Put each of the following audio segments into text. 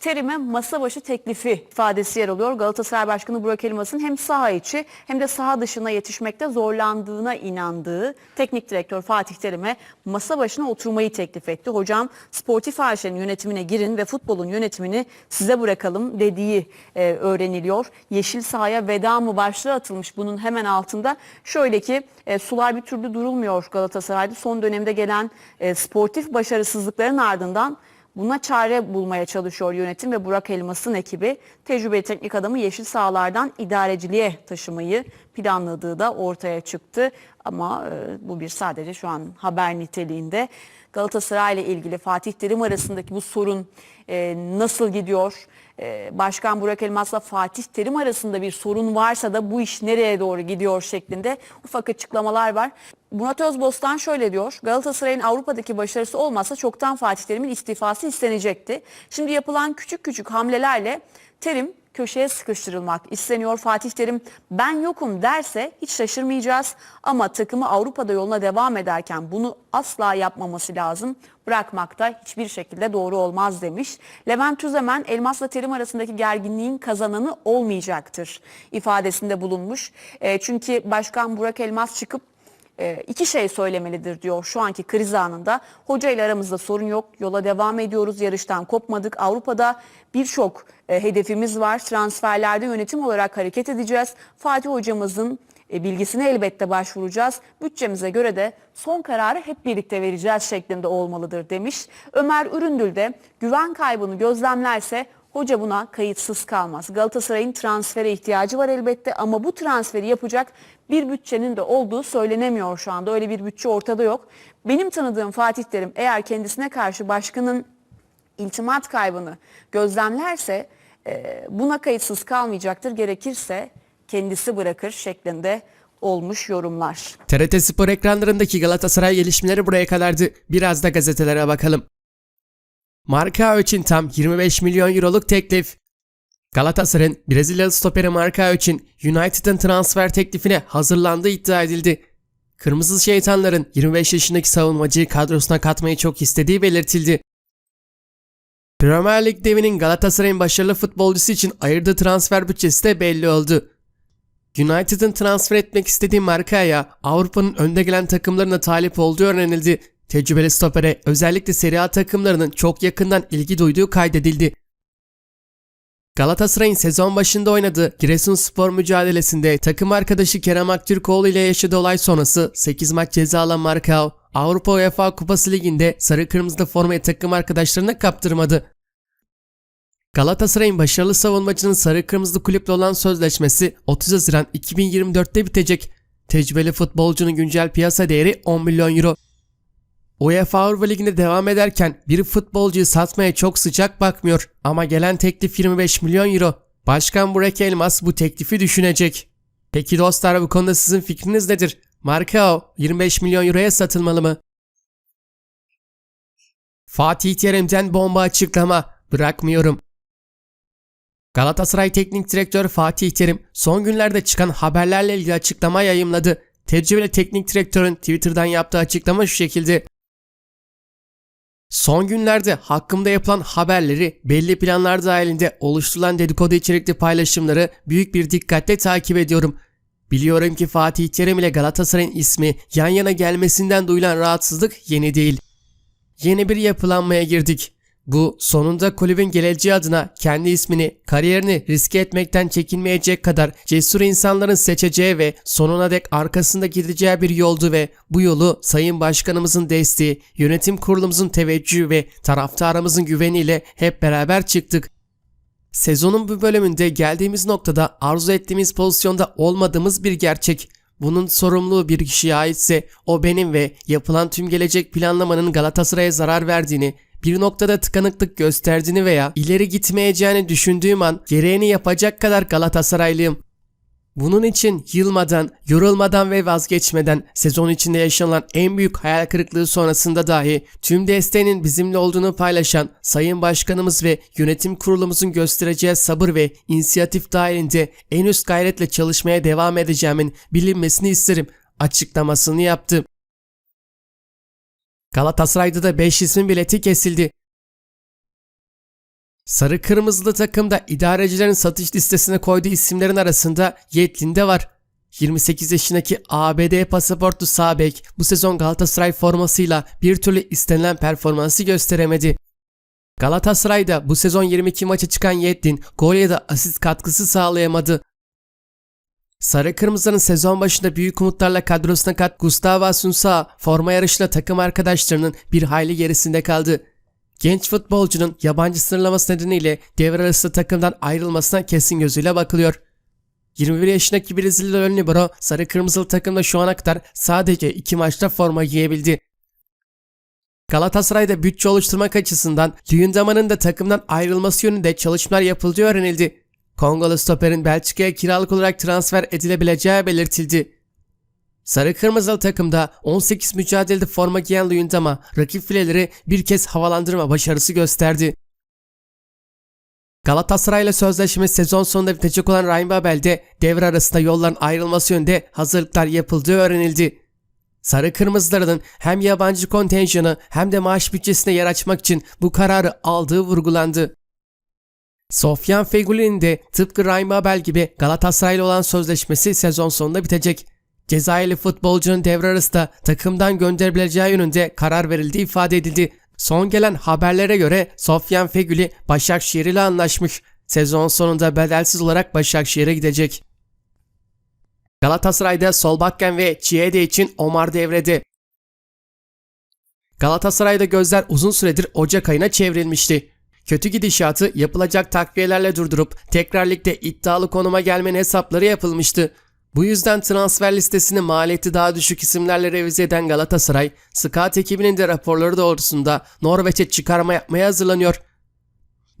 Terime masa başı teklifi ifadesi yer alıyor. Galatasaray Başkanı Burak Elmas'ın hem saha içi hem de saha dışına yetişmekte zorlandığına inandığı teknik direktör Fatih Terim'e masa başına oturmayı teklif etti. Hocam sportif AŞ'nin yönetimine girin ve futbolun yönetimini size bırakalım dediği e, öğreniliyor. Yeşil sahaya veda mı başlığı atılmış bunun hemen altında. Şöyle ki e, sular bir türlü durulmuyor Galatasaray'da. Son dönemde gelen e, sportif başarısızlıkların ardından Buna çare bulmaya çalışıyor yönetim ve Burak Elmas'ın ekibi. Tecrübeli teknik adamı yeşil sahalardan idareciliğe taşımayı planladığı da ortaya çıktı. Ama e, bu bir sadece şu an haber niteliğinde. Galatasaray ile ilgili Fatih Terim arasındaki bu sorun e, nasıl gidiyor? E, Başkan Burak Elmas'la Fatih Terim arasında bir sorun varsa da bu iş nereye doğru gidiyor şeklinde ufak açıklamalar var. Murat Özbostan şöyle diyor. Galatasaray'ın Avrupa'daki başarısı olmazsa çoktan Fatih Terim'in istifası istenecekti. Şimdi yapılan küçük küçük hamlelerle Terim köşeye sıkıştırılmak isteniyor. Fatih Terim ben yokum derse hiç şaşırmayacağız ama takımı Avrupa'da yoluna devam ederken bunu asla yapmaması lazım. Bırakmak da hiçbir şekilde doğru olmaz demiş. Levent Tüzemen Elmas'la Terim arasındaki gerginliğin kazananı olmayacaktır ifadesinde bulunmuş. E, çünkü Başkan Burak Elmas çıkıp e, iki şey söylemelidir diyor şu anki kriz anında. Hoca ile aramızda sorun yok. Yola devam ediyoruz. Yarıştan kopmadık. Avrupa'da birçok e, hedefimiz var. Transferlerde yönetim olarak hareket edeceğiz. Fatih hocamızın e, bilgisine elbette başvuracağız. Bütçemize göre de son kararı hep birlikte vereceğiz şeklinde olmalıdır demiş. Ömer Üründül de güven kaybını gözlemlerse Hoca buna kayıtsız kalmaz. Galatasaray'ın transfere ihtiyacı var elbette ama bu transferi yapacak bir bütçenin de olduğu söylenemiyor şu anda. Öyle bir bütçe ortada yok. Benim tanıdığım Fatih Terim eğer kendisine karşı başkanın iltimat kaybını gözlemlerse e, buna kayıtsız kalmayacaktır. Gerekirse kendisi bırakır şeklinde olmuş yorumlar. TRT Spor ekranlarındaki Galatasaray gelişmeleri buraya kadardı. Biraz da gazetelere bakalım. Marka için tam 25 milyon euroluk teklif. Galatasaray'ın Brezilyalı stoperi Marka için United'ın transfer teklifine hazırlandığı iddia edildi. Kırmızı şeytanların 25 yaşındaki savunmacıyı kadrosuna katmayı çok istediği belirtildi. Premier Lig devinin Galatasaray'ın başarılı futbolcusu için ayırdığı transfer bütçesi de belli oldu. United'ın transfer etmek istediği Marka'ya Avrupa'nın önde gelen takımlarına talip olduğu öğrenildi. Tecrübeli stopere özellikle Serie A takımlarının çok yakından ilgi duyduğu kaydedildi. Galatasaray'ın sezon başında oynadığı Giresunspor mücadelesinde takım arkadaşı Kerem Aktürkoğlu ile yaşadığı olay sonrası 8 maç ceza alan Markao, Avrupa UEFA Kupası Ligi'nde sarı kırmızılı formayı takım arkadaşlarına kaptırmadı. Galatasaray'ın başarılı savunmacının sarı kırmızılı kulüple olan sözleşmesi 30 Haziran 2024'te bitecek. Tecrübeli futbolcunun güncel piyasa değeri 10 milyon euro. UEFA Avrupa Ligi'nde devam ederken bir futbolcuyu satmaya çok sıcak bakmıyor ama gelen teklif 25 milyon euro. Başkan Burak Elmas bu teklifi düşünecek. Peki dostlar bu konuda sizin fikriniz nedir? Markao 25 milyon euroya satılmalı mı? Fatih Terim'den bomba açıklama. Bırakmıyorum. Galatasaray Teknik Direktör Fatih Terim son günlerde çıkan haberlerle ilgili açıklama yayımladı. Tecrübeli teknik direktörün Twitter'dan yaptığı açıklama şu şekilde. Son günlerde hakkımda yapılan haberleri belli planlar dahilinde oluşturulan dedikodu içerikli paylaşımları büyük bir dikkatle takip ediyorum. Biliyorum ki Fatih Terim ile Galatasaray'ın ismi yan yana gelmesinden duyulan rahatsızlık yeni değil. Yeni bir yapılanmaya girdik. Bu sonunda kulübün geleceği adına kendi ismini, kariyerini riske etmekten çekinmeyecek kadar cesur insanların seçeceği ve sonuna dek arkasında gideceği bir yoldu ve bu yolu Sayın Başkanımızın desteği, yönetim kurulumuzun teveccühü ve taraftarımızın güveniyle hep beraber çıktık. Sezonun bu bölümünde geldiğimiz noktada arzu ettiğimiz pozisyonda olmadığımız bir gerçek. Bunun sorumluluğu bir kişiye aitse o benim ve yapılan tüm gelecek planlamanın Galatasaray'a zarar verdiğini, bir noktada tıkanıklık gösterdiğini veya ileri gitmeyeceğini düşündüğüm an gereğini yapacak kadar Galatasaraylıyım. Bunun için yılmadan, yorulmadan ve vazgeçmeden sezon içinde yaşanılan en büyük hayal kırıklığı sonrasında dahi tüm desteğinin bizimle olduğunu paylaşan Sayın Başkanımız ve yönetim kurulumuzun göstereceği sabır ve inisiyatif dahilinde en üst gayretle çalışmaya devam edeceğimin bilinmesini isterim açıklamasını yaptı. Galatasaray'da da 5 ismin bileti kesildi. Sarı kırmızılı takımda idarecilerin satış listesine koyduğu isimlerin arasında Yetlin de var. 28 yaşındaki ABD pasaportlu sağ bek bu sezon Galatasaray formasıyla bir türlü istenilen performansı gösteremedi. Galatasaray'da bu sezon 22 maça çıkan Yetlin gol ya da asist katkısı sağlayamadı. Sarı Kırmızı'nın sezon başında büyük umutlarla kadrosuna kat Gustavo Asunsa forma yarışıyla takım arkadaşlarının bir hayli gerisinde kaldı. Genç futbolcunun yabancı sınırlaması nedeniyle devre arası takımdan ayrılmasına kesin gözüyle bakılıyor. 21 yaşındaki Brezilyalı ön libero sarı kırmızılı takımda şu ana kadar sadece 2 maçta forma giyebildi. Galatasaray'da bütçe oluşturmak açısından Luyendama'nın da takımdan ayrılması yönünde çalışmalar yapıldığı öğrenildi. Kongolu stoperin Belçika'ya kiralık olarak transfer edilebileceği belirtildi. Sarı kırmızılı takımda 18 mücadelede forma giyen Luyendama rakip fileleri bir kez havalandırma başarısı gösterdi. Galatasaray'la sözleşme sezon sonunda bitecek olan Ryan Babel'de devre arasında yolların ayrılması yönünde hazırlıklar yapıldığı öğrenildi. Sarı Kırmızıların hem yabancı kontenjanı hem de maaş bütçesine yer açmak için bu kararı aldığı vurgulandı. Sofyan Feguli'nin de tıpkı Ryan Babel gibi Galatasaray'la olan sözleşmesi sezon sonunda bitecek. Cezayirli futbolcunun devre arasında takımdan gönderebileceği yönünde karar verildiği ifade edildi. Son gelen haberlere göre Sofyan Feguli Başakşehir ile anlaşmış. Sezon sonunda bedelsiz olarak Başakşehir'e gidecek. Galatasaray'da Solbakken ve Chiede için Omar devrede. Galatasaray'da gözler uzun süredir Ocak ayına çevrilmişti. Kötü gidişatı yapılacak takviyelerle durdurup tekrar ligde iddialı konuma gelmenin hesapları yapılmıştı. Bu yüzden transfer listesini maliyeti daha düşük isimlerle revize eden Galatasaray, Scout ekibinin de raporları doğrultusunda Norveç'e çıkarma yapmaya hazırlanıyor.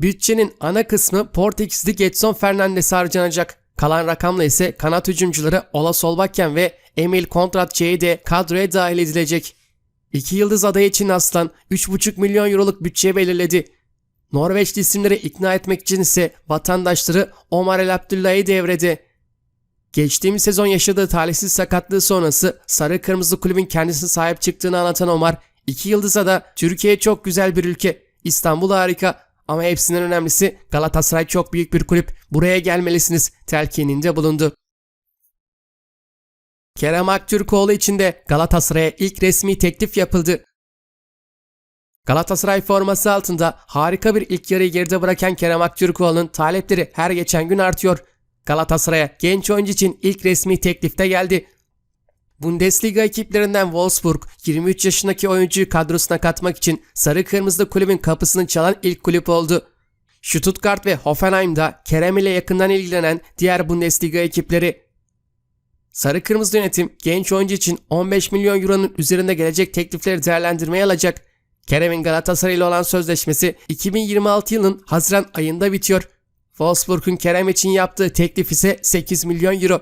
Bütçenin ana kısmı Portekizli Getson Fernandes'e harcanacak. Kalan rakamla ise kanat hücumcuları Ola Solbakken ve Emil Kontratçı'yı de kadroya dahil edilecek. İki yıldız adayı için Aslan 3,5 milyon euroluk bütçe belirledi. Norveçli isimleri ikna etmek için ise vatandaşları Omar El Abdullah'ı devredi. Geçtiğimiz sezon yaşadığı talihsiz sakatlığı sonrası Sarı Kırmızı Kulübün kendisine sahip çıktığını anlatan Omar, iki yıldıza da Türkiye çok güzel bir ülke, İstanbul harika ama hepsinden önemlisi Galatasaray çok büyük bir kulüp, buraya gelmelisiniz telkininde bulundu. Kerem Aktürkoğlu için de Galatasaray'a ilk resmi teklif yapıldı. Galatasaray forması altında harika bir ilk yarıyı geride bırakan Kerem Aktürkoğlu'nun talepleri her geçen gün artıyor. Galatasaray'a genç oyuncu için ilk resmi teklifte geldi. Bundesliga ekiplerinden Wolfsburg 23 yaşındaki oyuncuyu kadrosuna katmak için sarı kırmızı kulübün kapısını çalan ilk kulüp oldu. Stuttgart ve Hoffenheim'da Kerem ile yakından ilgilenen diğer Bundesliga ekipleri. Sarı kırmızı yönetim genç oyuncu için 15 milyon euronun üzerinde gelecek teklifleri değerlendirmeye alacak. Kerem'in Galatasaray ile olan sözleşmesi 2026 yılının Haziran ayında bitiyor. Wolfsburg'un Kerem için yaptığı teklif ise 8 milyon euro.